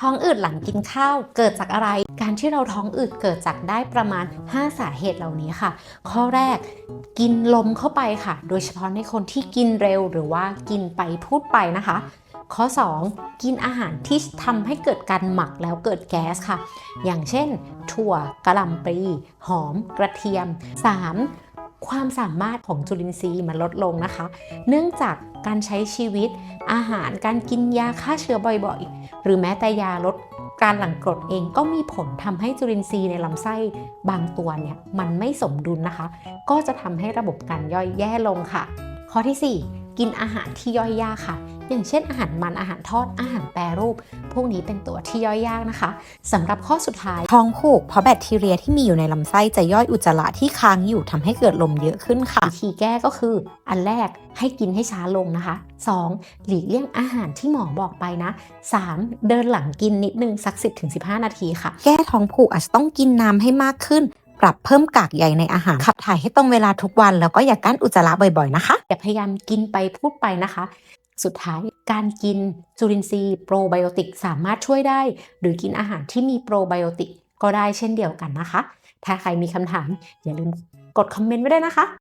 ท้องอืดหลังกินข้าวเกิดจากอะไร การที่เราท้องอืดเกิดจากได้ประมาณ 5 สาเหตุเหล่านี้ค่ะ ข้อแรกกินลมเข้าไปค่ะ โดยเฉพาะในคนที่กินเร็วหรือว่ากินไปพูดไปนะคะ ข้อ 2 กินอาหารที่ทำให้เกิดการหมักแล้วเกิดแก๊สค่ะ อย่างเช่น ถั่วกระหล่ำปลีหอม กระเทียม 3. ความสามารถของจุลินทรีย์มันลดลงนะคะ เนื่องจากการใช้ชีวิต อาหารการกินยาฆ่าเชื้อบ่อยๆ หรือแม้แต่ยาลดการหลั่งกรดเองก็มีผลทำให้จุลินทรีย์ในลำไส้บางตัวเนี่ยมันไม่สมดุลนะคะ ก็จะทำให้ระบบการย่อยแย่ลงค่ะ ข้อทีสี่4 กินอาหารที่ย่อยยากค่ะ อย่างเช่นอาหารมันอาหารทอดอาหารแปรรูป พวกนี้เป็นตัวที่ย่อยยากนะคะสำหรับข้อสุดท้ายท้องผูกเพราะแบคทีเรียที่มีอยู่ในลำไส้จะย่อยอุจจาระที่ค้างอยู่ทำให้เกิดลมเยอะขึ้นค่ะวิธีแก้ก็คือ อันแรกให้กินให้ช้าลงนะคะ 2. หลีกเลี่ยงอาหารที่หมอบอกไปนะ 3. เดินหลังกินนิดนึงสัก 10-15 นาทีค่ะ แก้ท้องผูกอาจจะต้องกินน้ำให้มากขึ้น ปรับเพิ่มกากใยในอาหารขับถ่ายให้ตรงเวลาทุกวัน แล้วก็อย่ากั้นอุจจาระบ่อยๆนะคะอย่าพยายามกินไปพูดไปนะคะ สุดท้ายการกินจุลินทรีย์โปรไบโอติกสามารถช่วยได้ หรือกินอาหารที่มีโปรไบโอติกก็ได้เช่นเดียวกันนะคะ ถ้าใครมีคำถามอย่าลืมกดคอมเมนต์ไว้ได้นะคะ